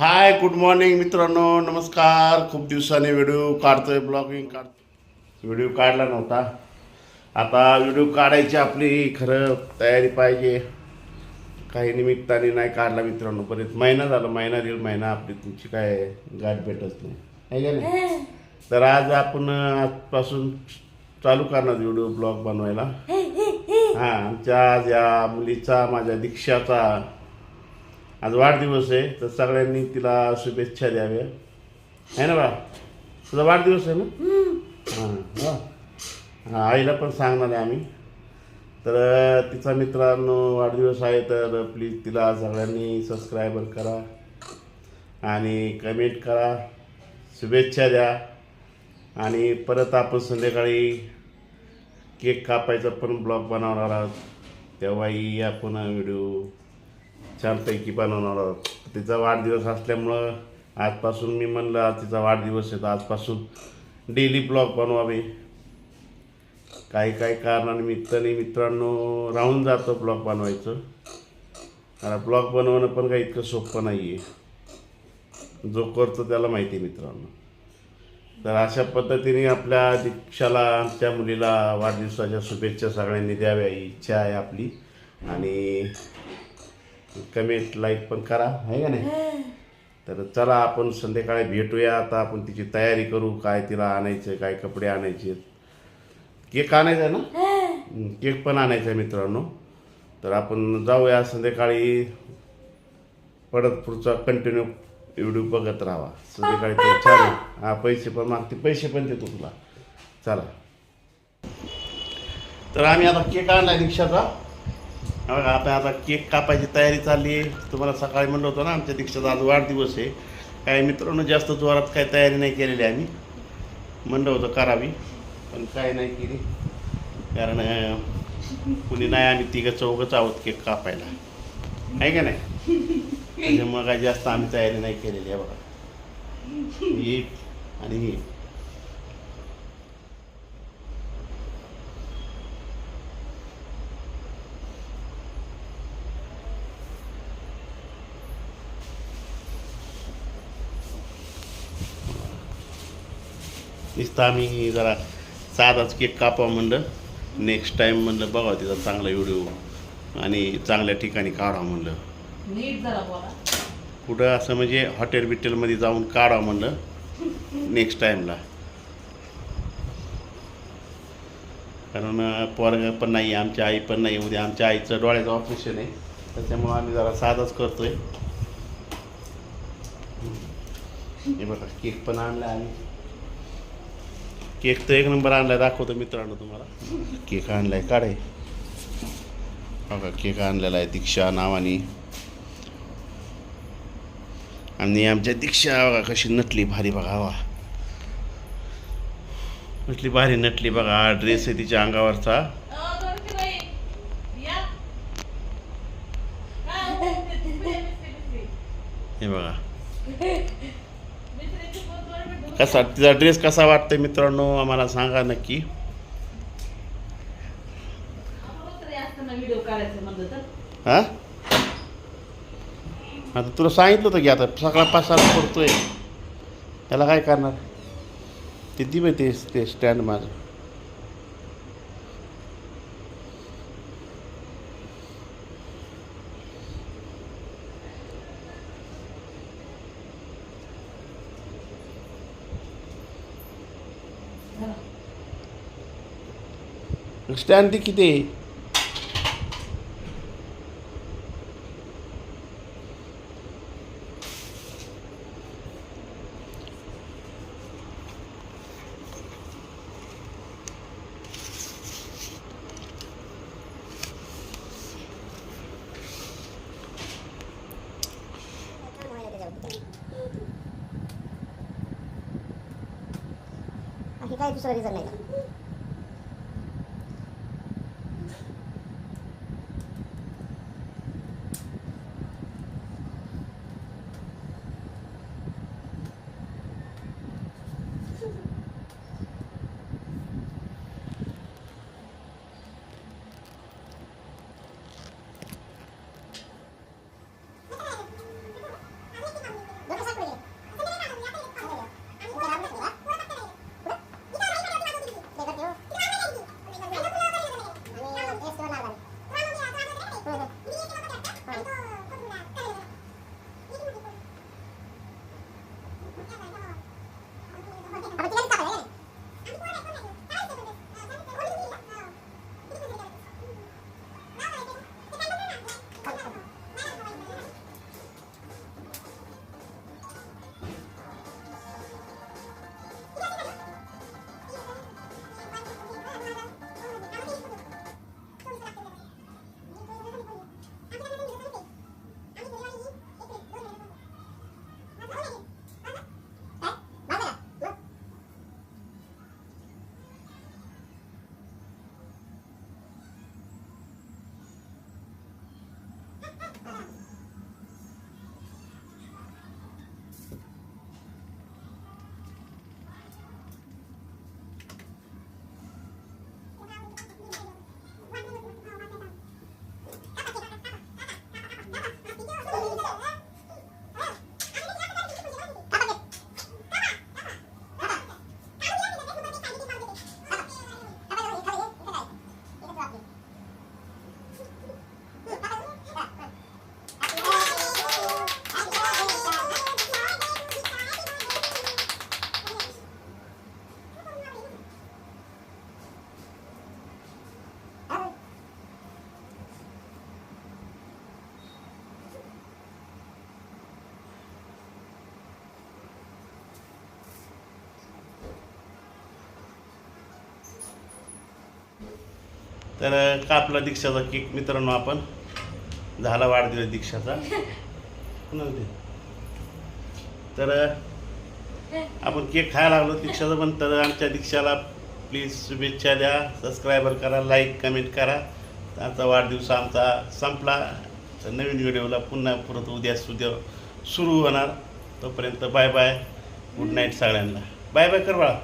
Hi good morning मित्रांनो. नमस्कार. खूप दिवसाने व्हिडिओ काढतोय ब्लॉगिंग काढतो व्हिडिओ काढला नव्हता. आता व्हिडिओ काढायची आपली खरं तयारी पाहिजे. काही निमित्ताने नाही काढला मित्रांनो बरेच महिना झाला महिना दीड महिना आपली तुमची काय गाठ भेटत नाही. आहे का नाही? तर आज आपण आजपासून चालू करणार व्हिडिओ ब्लॉग बनवायला. हां आमच्या आज या मुलीचा माझ्या दीक्षाचा आज वाढदिवस आहे तर सगळ्यांनी तिला शुभेच्छा द्याव्या. आहे ना बा? तुझा वाढदिवस आहे ना? हां. हां. आईला पण सांगणार आहे आम्ही. तर तिचा मित्रांनो वाढदिवस आहे तर प्लीज तिला सगळ्यांनी सबस्क्रायबर करा आणि कमेंट करा. शुभेच्छा द्या. आणि परत आपण संध्याकाळी केक कापायचा पण ब्लॉग बनवणार आहोत. तेव्हाही आपण व्हिडिओ छानपैकी बनवणार आहोत. तिचा वाढदिवस असल्यामुळं आजपासून मी म्हणलं तिचा वाढदिवस आहे तर आजपासून डेली ब्लॉग बनवावे. काही काही कारणानिमित्ताने मित्रांनो राहून जातं ब्लॉग बनवायचं. कारण ब्लॉग बनवणं पण काही इतकं सोपं नाही आहे जो करतो त्याला माहिती आहे मित्रांनो. तर अशा पद्धतीने आपल्या दीक्षाला आमच्या मुलीला वाढदिवसाच्या शुभेच्छा सगळ्यांनी द्याव्या. ही इच्छा आहे आपली. आणि कमेंट लाईक पण करा आहे का नाही? तर चला आपण संध्याकाळी भेटूया. आता आपण तिची तयारी करू काय तिला आणायचं काय कपडे आणायचे केक आणायचा आहे ना? केक पण आणायचा आहे मित्रांनो. तर आपण जाऊया संध्याकाळी. परत पुढचा कंटिन्यू व्हिडिओ बघत राहा. संध्याकाळी ते आहे. हा पैसे पण मागते. पैसे पण देतो तुला. चला. तर आम्ही आता केक आणला दीक्षाचा हा बघा आता आता केक कापायची तयारी चालली आहे. तुम्हाला सकाळी म्हणलं होतं ना आमच्या दीक्षाचा आज वाढदिवस आहे. काही मित्रांनो जास्त जोरात काही तयारी नाही केलेली आम्ही. म्हणलं होतं करावी पण काय नाही केली. कारण कुणी नाही आम्ही तिघं चौघंच आहोत केक कापायला. आहे का नाही? त्याच्यामुळं काही जास्त आम्ही तयारी नाही केलेली आहे बघा. ही आणि ही. नुसतं आम्ही जरा साधाच केक कापावा म्हणलं. नेक्स्ट टाईम म्हणलं बघा तिचा चांगला व्हिडिओ आणि चांगल्या ठिकाणी काढा म्हणलं. कुठं असं म्हणजे हॉटेल बिटेलमध्ये जाऊन काढा म्हणलं. नेक्स्ट टाईमला कारण पोरग पण नाही आमची आई पण नाही. उद्या आमच्या आईचं डोळ्याचं ऑपरेशन आहे. त्याच्यामुळं आम्ही जरा साधाच करतोय. हे बघा केक पण आणला आम्ही. केक तर एक नंबर आणलाय दाखवतो मित्रांनो तुम्हाला. केक आणलाय काढे बघा केक आणलेला आहे दीक्षा नावाने. आणि आमच्या दीक्षा बघा कशी नटली भारी बघा वा कसली भारी नटली बघा हा ड्रेस आहे तिच्या अंगावरचा. हे बघा. कसा तिचा ड्रेस कसा वाटतोय मित्रांनो? आम्हाला सांगा नक्की. आपलं हा? आता तुला सांगितलं होतं की आता सकाळ पाच सात पडतोय त्याला काय करणार? ते माहिती ते ते स्टँड माझं? स्टँड किती? आहे काय दुसरा रिझन नाही. तर कापला दीक्षाचा केक मित्रांनो आपण. झाला वाढदिवस दीक्षाचा. दे? तर आपण केक खायला लागलो दीक्षाचा पण. तर आमच्या दीक्षाला प्लीज शुभेच्छा द्या. सबस्क्रायबर करा लाईक कमेंट करा. आमचा वाढदिवस आमचा संपला. तर नवीन व्हिडिओला पुन्हा परत उद्या सुद्या सुरू होणार. तोपर्यंत बाय बाय. गुड नाईट सगळ्यांना. बाय बाय कर बाळा